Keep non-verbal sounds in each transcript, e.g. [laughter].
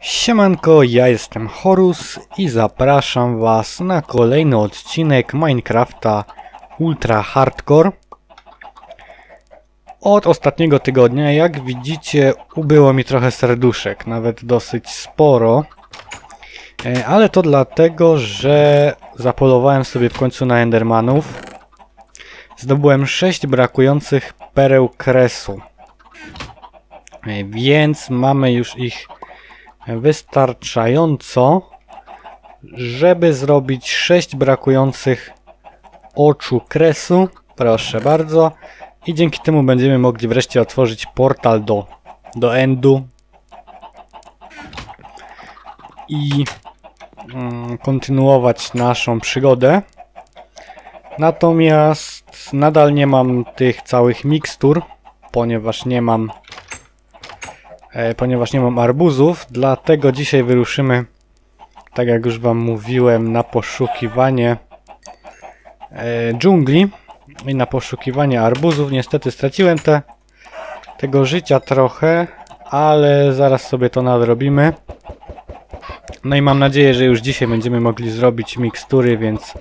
Siemanko, ja jestem Horus i zapraszam was na kolejny odcinek Minecrafta Ultra Hardcore. Od ostatniego tygodnia, jak widzicie, ubyło mi trochę serduszek, nawet dosyć sporo. E, Ale to dlatego, że zapolowałem sobie w końcu na Endermanów. Zdobyłem 6 brakujących pereł kresu. E, Więc mamy już ich wystarczająco, żeby zrobić 6 brakujących oczu kresu. Proszę bardzo. I dzięki temu będziemy mogli wreszcie otworzyć portal do, do Endu. I mm, kontynuować naszą przygodę. Natomiast nadal nie mam tych całych mikstur, ponieważ nie mam ponieważ nie mam arbuzów, dlatego dzisiaj wyruszymy, tak jak już wam mówiłem, na poszukiwanie e, dżungli i na poszukiwanie arbuzów. Niestety straciłem te, tego życia trochę, ale zaraz sobie to nadrobimy. No i mam nadzieję, że już dzisiaj będziemy mogli zrobić mikstury, więc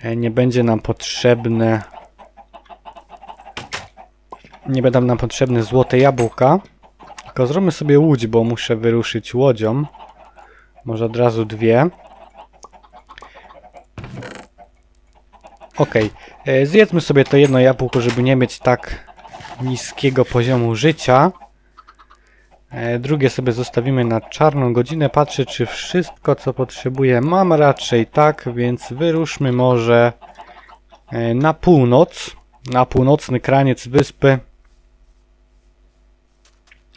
e, nie będzie nam potrzebne nie będą nam potrzebne złote jabłka. Tylko zróbmy sobie łódź, bo muszę wyruszyć łodzią. Może od razu dwie. Okej, e, zjedzmy sobie to jedno jabłko, żeby nie mieć tak niskiego poziomu życia. E, Drugie sobie zostawimy na czarną godzinę. Patrzę, czy wszystko, co potrzebuję, mam raczej tak, więc wyruszmy może e, na północ, na północny kraniec wyspy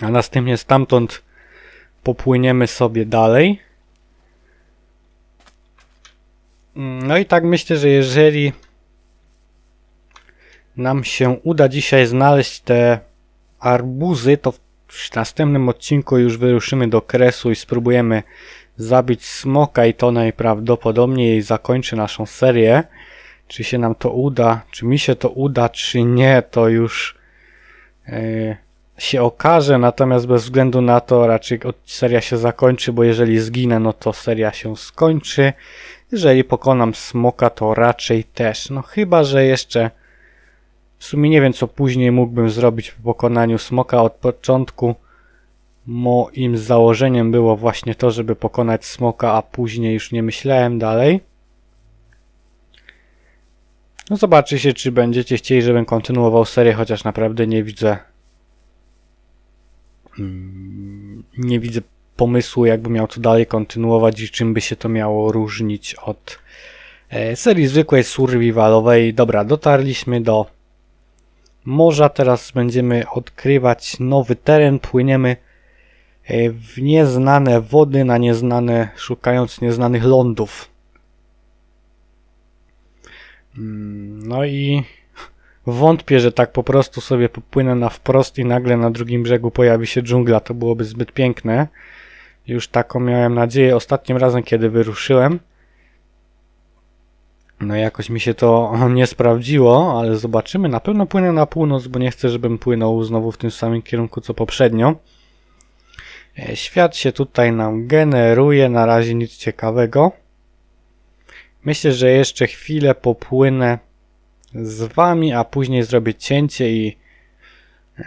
a następnie stamtąd popłyniemy sobie dalej. No i tak myślę, że jeżeli nam się uda dzisiaj znaleźć te arbuzy, to w następnym odcinku już wyruszymy do kresu i spróbujemy zabić smoka i to najprawdopodobniej zakończy naszą serię. Czy się nam to uda, czy mi się to uda, czy nie, to już yy, się okaże, natomiast bez względu na to raczej seria się zakończy, bo jeżeli zginę, no to seria się skończy. Jeżeli pokonam smoka, to raczej też. No chyba, że jeszcze w sumie nie wiem, co później mógłbym zrobić po pokonaniu smoka. Od początku moim założeniem było właśnie to, żeby pokonać smoka, a później już nie myślałem dalej. No zobaczycie, czy będziecie chcieli, żebym kontynuował serię, chociaż naprawdę nie widzę nie widzę pomysłu, jakby miał to dalej kontynuować i czym by się to miało różnić od e, serii zwykłej survivalowej. Dobra, dotarliśmy do morza, teraz będziemy odkrywać nowy teren, płyniemy e, w nieznane wody, na nieznane, szukając nieznanych lądów. Mm, No i Wątpię, że tak po prostu sobie popłynę na wprost i nagle na drugim brzegu pojawi się dżungla. To byłoby zbyt piękne. Już taką miałem nadzieję ostatnim razem, kiedy wyruszyłem. No jakoś mi się to [laughs] nie sprawdziło, ale zobaczymy. Na pewno płynę na północ, bo nie chcę, żebym płynął znowu w tym samym kierunku co poprzednio. E, Świat się tutaj nam generuje, na razie nic ciekawego. Myślę, że jeszcze chwilę popłynę z wami, a później zrobię cięcie i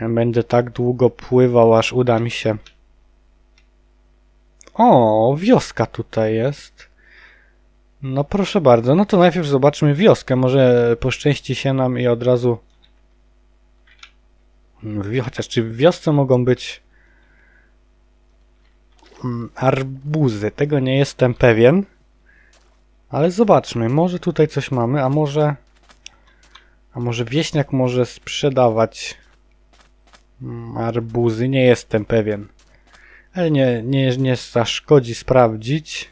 będę tak długo pływał, aż uda mi się. O, wioska tutaj jest. No proszę bardzo, no to najpierw zobaczmy wioskę. Może poszczęści się nam i od razu. Chociaż czy w wiosce mogą być mm, arbuzy? Tego nie jestem pewien. Ale zobaczmy, może tutaj coś mamy, a może. A może wieśniak może sprzedawać mm, arbuzy? Nie jestem pewien. Ale nie, nie, nie zaszkodzi sprawdzić.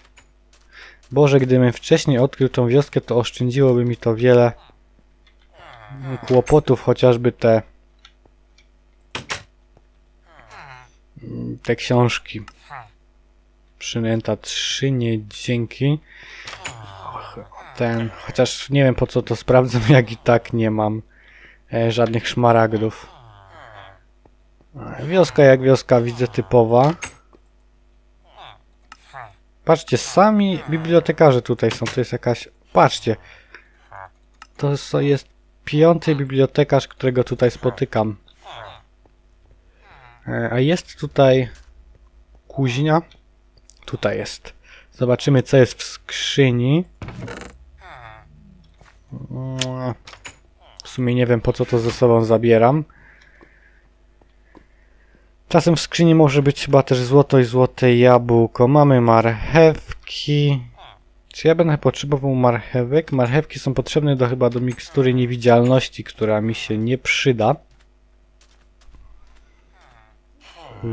Boże, gdybym wcześniej odkrył tą wioskę, to oszczędziłoby mi to wiele mm, kłopotów, chociażby te mm, te książki. Przynęta 3, nie dzięki ten, chociaż nie wiem po co to sprawdzam, [laughs] jak i tak nie mam e, żadnych szmaragdów. E, Wioska jak wioska widzę typowa. Patrzcie, sami bibliotekarze tutaj są. To jest jakaś... Patrzcie. To jest- piąty bibliotekarz, którego tutaj spotykam. E, A jest tutaj kuźnia. Tutaj jest. Zobaczymy, co jest w skrzyni. W sumie nie wiem, po co to ze sobą zabieram. Czasem w skrzyni może być chyba też złoto i złote jabłko. Mamy marchewki. Czy ja będę potrzebował marchewek? Marchewki są potrzebne do chyba do mikstury niewidzialności, która mi się nie przyda.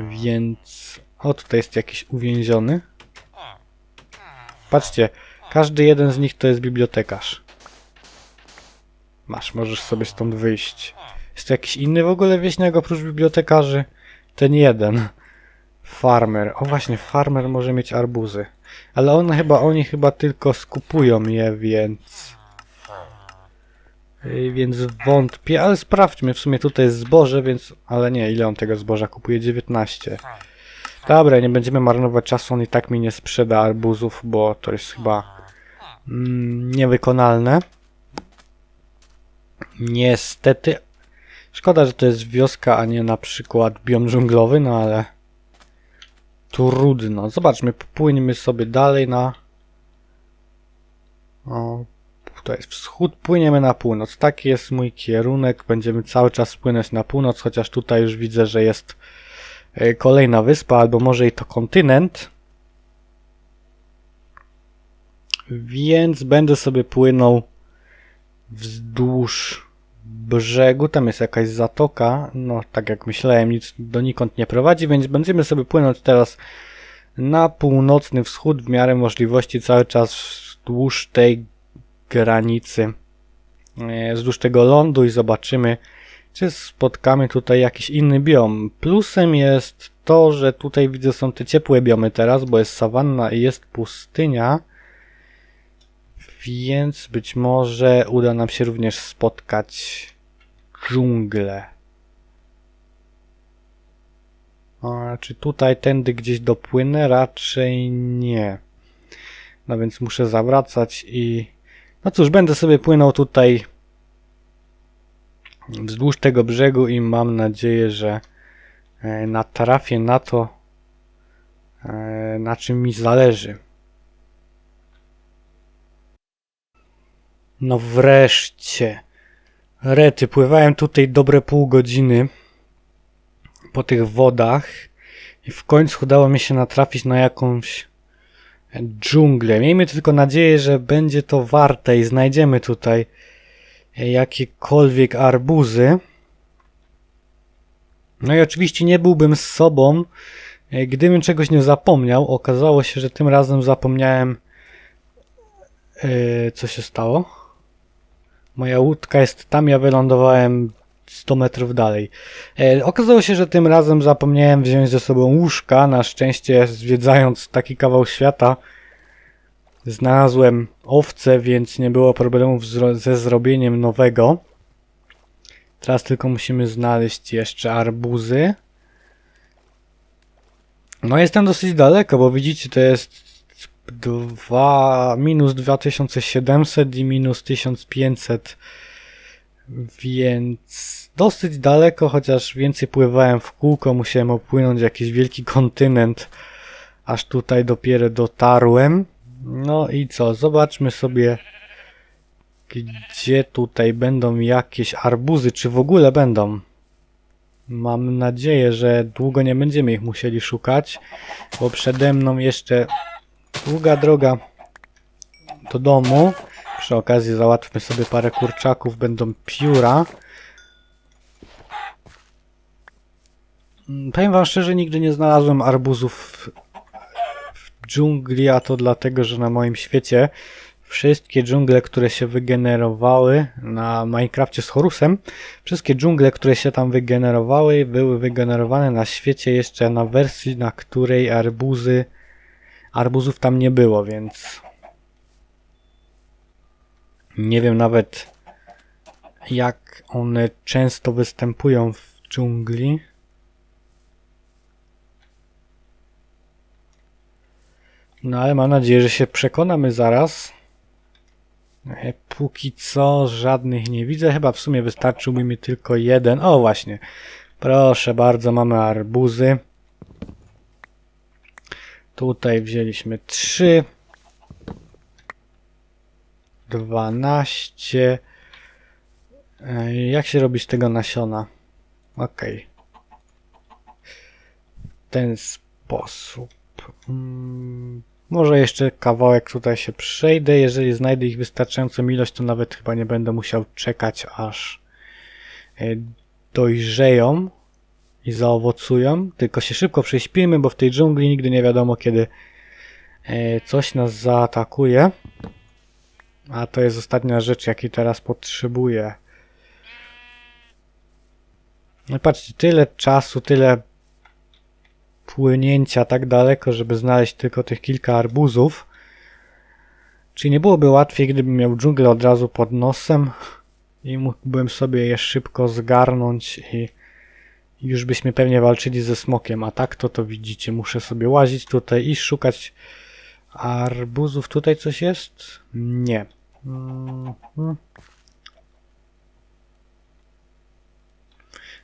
Więc... O, tutaj jest jakiś uwięziony. Patrzcie, każdy jeden z nich to jest bibliotekarz. Masz, możesz sobie stąd wyjść. Jest to jakiś inny w ogóle wieśniak oprócz bibliotekarzy? Ten jeden. Farmer. O właśnie, farmer może mieć arbuzy. Ale on chyba, oni chyba tylko skupują je, więc... Więc wątpię, ale sprawdźmy. W sumie tutaj jest zboże, więc... Ale nie, ile on tego zboża kupuje? 19. Dobra, nie będziemy marnować czasu, on i tak mi nie sprzeda arbuzów, bo to jest chyba mm, niewykonalne. Niestety. Szkoda, że to jest wioska, a nie na przykład biom dżunglowy, no ale trudno. Zobaczmy, popłyniemy sobie dalej na... O, to jest wschód, płyniemy na północ. Taki jest mój kierunek. Będziemy cały czas płynąć na północ, chociaż tutaj już widzę, że jest e, kolejna wyspa, albo może i to kontynent. Więc będę sobie płynął wzdłuż brzegu. Tam jest jakaś zatoka. No, tak jak myślałem, nic donikąd nie prowadzi, więc będziemy sobie płynąć teraz na północny wschód w miarę możliwości cały czas wzdłuż tej granicy, e, wzdłuż tego lądu i zobaczymy, czy spotkamy tutaj jakiś inny biom. Plusem jest to, że tutaj widzę są te ciepłe biomy teraz, bo jest sawanna i jest pustynia. Więc być może uda nam się również spotkać dżunglę. A, czy tutaj tędy gdzieś dopłynę? Raczej nie. No więc muszę zawracać i... No cóż, będę sobie płynął tutaj wzdłuż tego brzegu i mam nadzieję, że e, natrafię na to, e, na czym mi zależy. No wreszcie. Rety, pływałem tutaj dobre pół godziny po tych wodach i w końcu udało mi się natrafić na jakąś dżunglę. Miejmy tylko nadzieję, że będzie to warte i znajdziemy tutaj jakiekolwiek arbuzy. No i oczywiście nie byłbym z sobą, gdybym czegoś nie zapomniał. Okazało się, że tym razem zapomniałem. e, Co się stało? Moja łódka jest tam, ja wylądowałem 100 metrów dalej. E, okazało się, że tym razem zapomniałem wziąć ze sobą łóżka. Na szczęście, zwiedzając taki kawał świata, znalazłem owce, więc nie było problemów zro- ze zrobieniem nowego. Teraz tylko musimy znaleźć jeszcze arbuzy. No jestem dosyć daleko, bo widzicie, to jest 2, minus 2700 i minus 1500 więc dosyć daleko, chociaż więcej pływałem w kółko, musiałem opłynąć jakiś wielki kontynent, aż tutaj dopiero dotarłem. No i co, zobaczmy sobie, gdzie tutaj będą jakieś arbuzy, czy w ogóle będą. Mam nadzieję, że długo nie będziemy ich musieli szukać, bo przede mną jeszcze długa droga do domu. Przy okazji załatwmy sobie parę kurczaków, będą pióra. Mm, Powiem wam szczerze, nigdy nie znalazłem arbuzów w dżungli, a to dlatego, że na moim świecie wszystkie dżungle, które się wygenerowały na Minecrafcie z Horusem, wszystkie dżungle, które się tam wygenerowały, były wygenerowane na świecie jeszcze na wersji, na której arbuzy, arbuzów tam nie było, więc nie wiem nawet jak one często występują w dżungli. No ale mam nadzieję, że się przekonamy zaraz. E, Póki co żadnych nie widzę. Chyba w sumie wystarczyłby mi tylko jeden. O właśnie. Proszę bardzo, mamy arbuzy. Tutaj wzięliśmy trzy. Dwanaście. E, Jak się robi z tego nasiona? W ten sposób. Mm, Może jeszcze kawałek tutaj się przejdę. Jeżeli znajdę ich wystarczającą ilość, to nawet chyba nie będę musiał czekać aż e, dojrzeją i zaowocują. Tylko się szybko prześpimy, bo w tej dżungli nigdy nie wiadomo kiedy e, coś nas zaatakuje. A to jest ostatnia rzecz, jakiej teraz potrzebuję. No patrzcie, tyle czasu, tyle płynięcia tak daleko, żeby znaleźć tylko tych kilka arbuzów. Czy nie byłoby łatwiej, gdybym miał dżunglę od razu pod nosem i mógłbym sobie je szybko zgarnąć i już byśmy pewnie walczyli ze smokiem, a tak to to widzicie, muszę sobie łazić tutaj i szukać arbuzów. Tutaj coś jest? Nie. Mhm.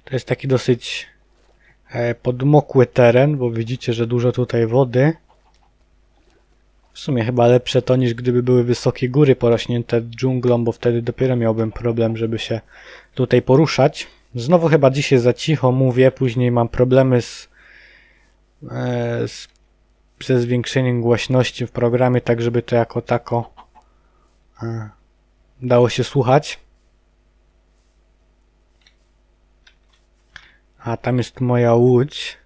To jest taki dosyć e, podmokły teren, bo widzicie, że dużo tutaj wody. W sumie chyba lepsze to niż gdyby były wysokie góry porośnięte dżunglą, bo wtedy dopiero miałbym problem, żeby się tutaj poruszać. Znowu chyba dzisiaj za cicho mówię, później mam problemy z, e, z ze zwiększeniem głośności w programie, tak żeby to jako tako e, dało się słuchać. A tam jest moja łódź.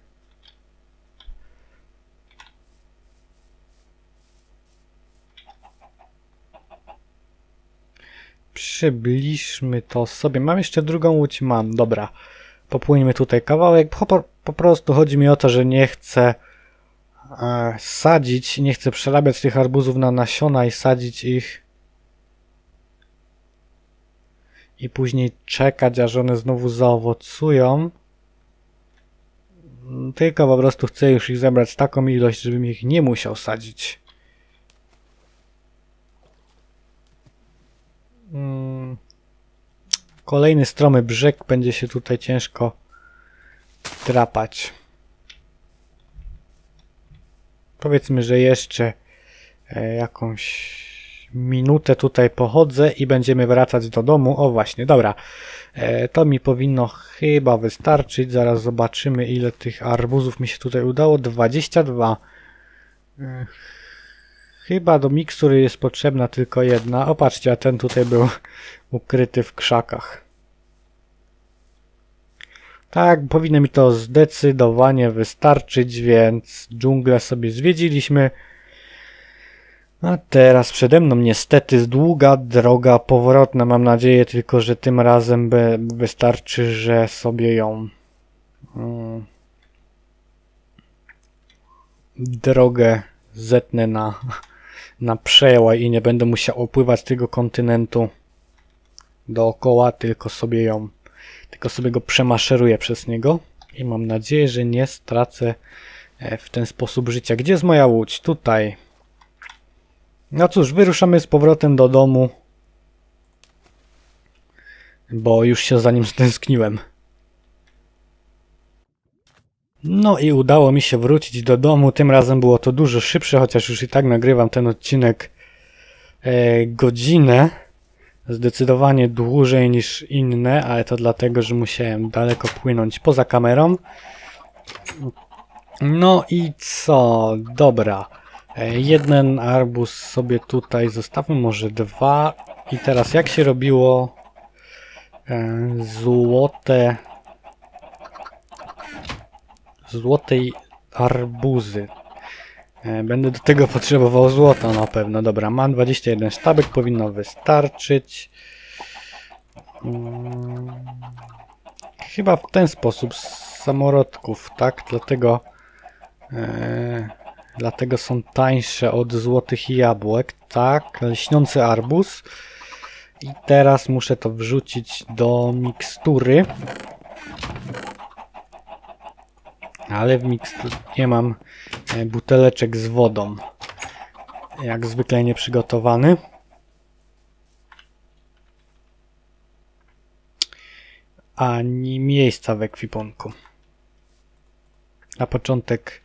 Przybliżmy to sobie. Mam jeszcze drugą łódź? Mam, dobra. Popłyniemy tutaj kawałek. Po, po, prostu chodzi mi o to, że nie chcę e, sadzić, nie chcę przerabiać tych arbuzów na nasiona i sadzić ich i później czekać, aż one znowu zaowocują. Tylko po prostu chcę już ich zebrać taką ilość, żebym ich nie musiał sadzić. Kolejny stromy brzeg będzie się tutaj ciężko drapać. Powiedzmy, że jeszcze e, jakąś minutę tutaj pochodzę i będziemy wracać do domu. O właśnie, dobra. E, to mi powinno chyba wystarczyć. Zaraz zobaczymy ile tych arbuzów mi się tutaj udało. 22. Chyba do mikstury jest potrzebna tylko jedna. O patrzcie, a ten tutaj był ukryty w krzakach. Tak, powinno mi to zdecydowanie wystarczyć, więc dżunglę sobie zwiedziliśmy. A teraz przede mną niestety długa droga powrotna. Mam nadzieję tylko, że tym razem wystarczy, że sobie ją mm, drogę zetnę na, na przełaj i nie będę musiał opływać tego kontynentu dookoła, tylko sobie ją, tylko sobie go przemaszeruję przez niego i mam nadzieję, że nie stracę e, w ten sposób życia. Gdzie jest moja łódź? Tutaj. No cóż, wyruszamy z powrotem do domu, bo już się za nim [laughs] stęskniłem. No i udało mi się wrócić do domu. Tym razem było to dużo szybsze, chociaż już i tak nagrywam ten odcinek e, godzinę. Zdecydowanie dłużej niż inne, ale to dlatego, że musiałem daleko płynąć poza kamerą. No i co? Dobra. E, Jeden arbuz sobie tutaj zostawmy, może dwa. I teraz jak się robiło e, złote złotej arbuzy. E, Będę do tego [laughs] potrzebował złota na pewno. Dobra, mam 21 sztabek, powinno wystarczyć. Mm, Chyba w ten sposób z samorodków, tak? Dlatego e, dlatego są tańsze od złotych jabłek, tak? Lśniący arbuz. I teraz muszę to wrzucić do mikstury. Ale w miksturze mam e, buteleczek z wodą. Jak zwykle nieprzygotowany. Ani miejsca w ekwipunku. Na początek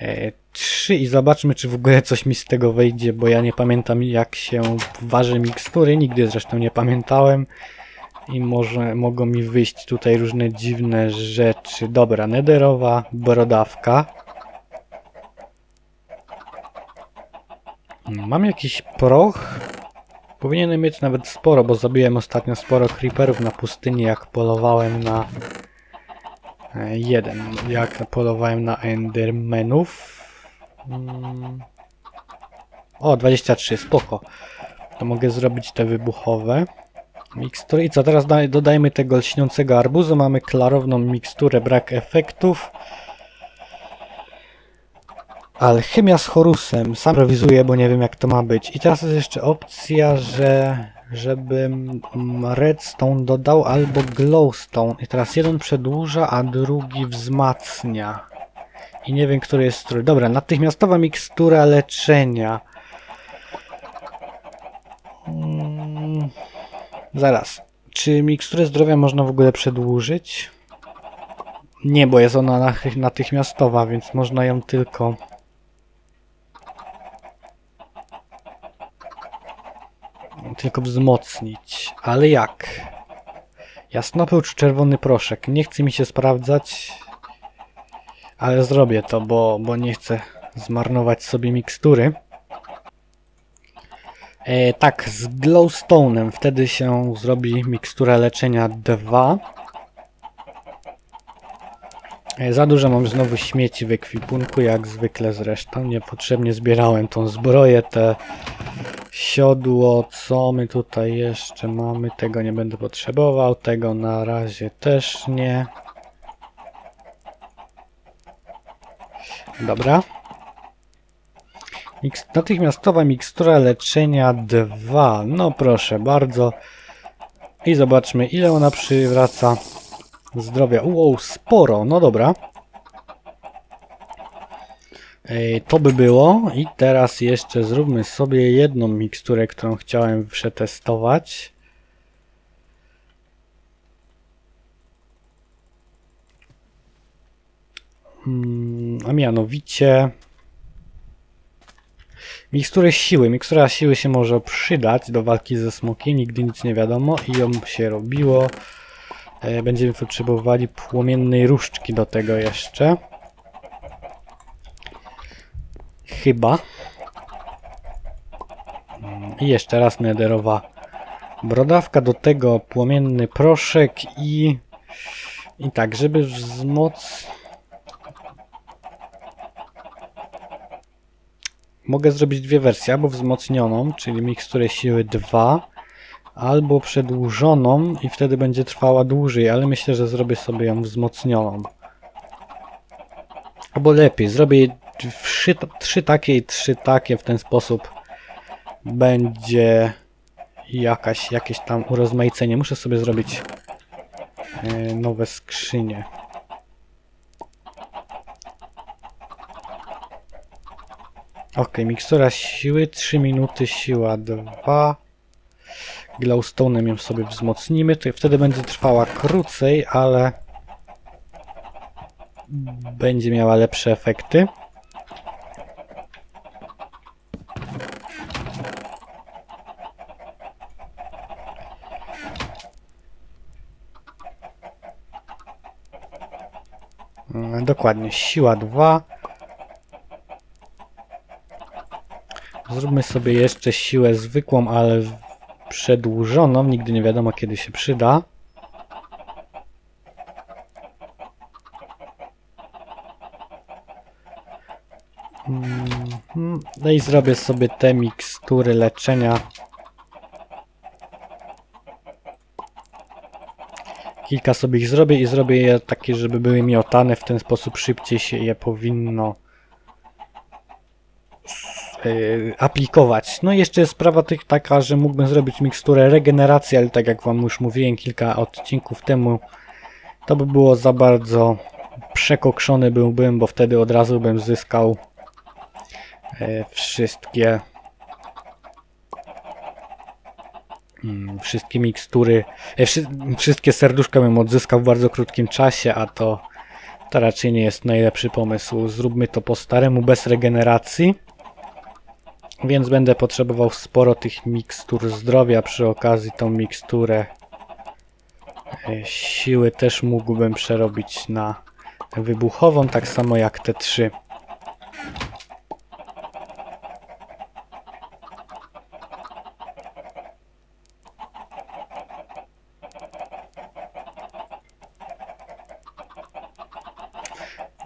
e, 3 i zobaczmy, czy w ogóle coś mi z tego wyjdzie, bo ja nie pamiętam jak się waży mikstury, nigdy zresztą nie pamiętałem i może mogą mi wyjść tutaj różne dziwne rzeczy. Dobra, nederowa brodawka. Mam jakiś proch. Powinienem mieć nawet sporo, bo zabiłem ostatnio sporo creeperów na pustyni, jak polowałem na e, jeden, jak polowałem na endermenów. Mm. O, 23, spoko. To mogę zrobić te wybuchowe mikstury. I co, teraz daj, dodajmy tego lśniącego arbuzu. Mamy klarowną miksturę, brak efektów. Alchemia z Horusem. Sam rewizuję, bo nie wiem jak to ma być. I teraz jest jeszcze opcja, że żebym redstone dodał albo glowstone. I teraz jeden przedłuża, a drugi wzmacnia. I nie wiem, który jest strój. Dobra, natychmiastowa mikstura leczenia. Zaraz. Czy miksturę zdrowia można w ogóle przedłużyć? Nie, bo jest ona natychmiastowa, więc można ją tylko... Tylko wzmocnić. Ale jak? Jasnopył czy czerwony proszek? Nie chce mi się sprawdzać. Ale zrobię to, bo, bo nie chcę zmarnować sobie mikstury. E, tak, z glowstone'em wtedy się zrobi mikstura leczenia 2. E, za dużo mam znowu śmieci w ekwipunku, jak zwykle zresztą. Niepotrzebnie zbierałem tą zbroję, te siodło, co my tutaj jeszcze mamy, tego nie będę potrzebował, tego na razie też nie. Dobra. Natychmiastowa mikstura leczenia 2. No proszę bardzo. I zobaczmy ile ona przywraca zdrowia. Wow, sporo. No dobra. To by było. I teraz jeszcze zróbmy sobie jedną miksturę, którą chciałem przetestować. Mm, a mianowicie miksturę siły. Mikstura siły się może przydać do walki ze smokiem, nigdy nic nie wiadomo i ją się robiło. E, Będziemy potrzebowali płomiennej różdżki do tego jeszcze. Chyba. I jeszcze raz nederowa brodawka, do tego płomienny proszek i... I tak, żeby wzmocnić... Mogę zrobić dwie wersje, albo wzmocnioną, czyli miksturę siły 2, albo przedłużoną i wtedy będzie trwała dłużej, ale myślę, że zrobię sobie ją wzmocnioną. Albo lepiej, zrobię trzy, trzy takie i trzy takie, w ten sposób będzie jakaś, jakieś tam urozmaicenie. Muszę sobie zrobić e, nowe skrzynie. Ok, mikstura siły, 3 minuty, siła 2. Glowstone'em ją sobie wzmocnimy, to wtedy będzie trwała krócej, ale będzie miała lepsze efekty. Mm, Dokładnie, siła 2. Zróbmy sobie jeszcze siłę zwykłą, ale przedłużoną. Nigdy nie wiadomo kiedy się przyda. No i zrobię sobie te mikstury leczenia. Kilka sobie ich zrobię i zrobię je takie, żeby były miotane. W ten sposób szybciej się je powinno Y, aplikować. No i jeszcze jest sprawa tych taka, że mógłbym zrobić miksturę regeneracji, ale tak jak Wam już mówiłem kilka odcinków temu, to by było za bardzo przekokszony byłbym, bo wtedy od razu bym zyskał e, wszystkie mm, wszystkie mikstury, e, wszystkie serduszka bym odzyskał w bardzo krótkim czasie, a to, to raczej nie jest najlepszy pomysł. Zróbmy to po staremu, bez regeneracji. Więc będę potrzebował sporo tych mikstur zdrowia. Przy okazji tą miksturę e, siły też mógłbym przerobić na wybuchową, tak samo jak te trzy.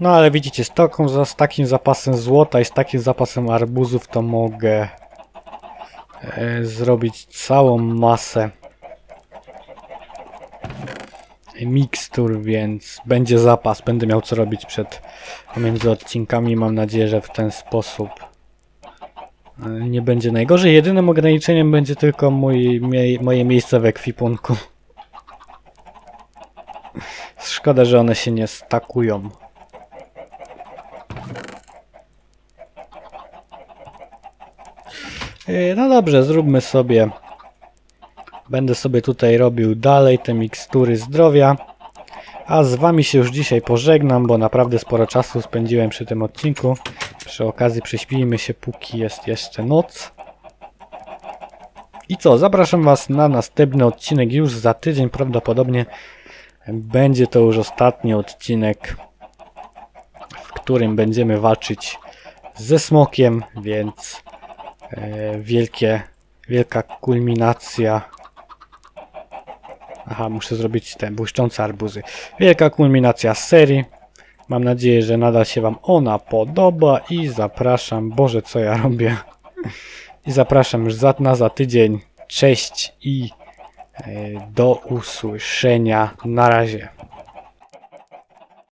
No ale widzicie, z, taką, z takim zapasem złota i z takim zapasem arbuzów to mogę e, zrobić całą masę mikstur, więc będzie zapas, będę miał co robić przed pomiędzy odcinkami. Mam nadzieję, że w ten sposób e, nie będzie najgorzej. Jedynym ograniczeniem będzie tylko mój, moje miejsce w ekwipunku. [laughs] Szkoda, że one się nie stakują. No dobrze, zróbmy sobie. Będę sobie tutaj robił dalej te mikstury zdrowia. A z wami się już dzisiaj pożegnam, bo naprawdę sporo czasu spędziłem przy tym odcinku. Przy okazji prześpijmy się, póki jest jeszcze noc. I co, zapraszam was na następny odcinek już za tydzień. Prawdopodobnie będzie to już ostatni odcinek, w którym będziemy walczyć ze smokiem, więc e, wielkie, wielka kulminacja. Aha, muszę zrobić te błyszczące arbuzy. Wielka kulminacja serii. Mam nadzieję, że nadal się Wam ona podoba i zapraszam. Boże, co ja robię? I zapraszam już za, na za tydzień. Cześć i e, do usłyszenia. Na razie.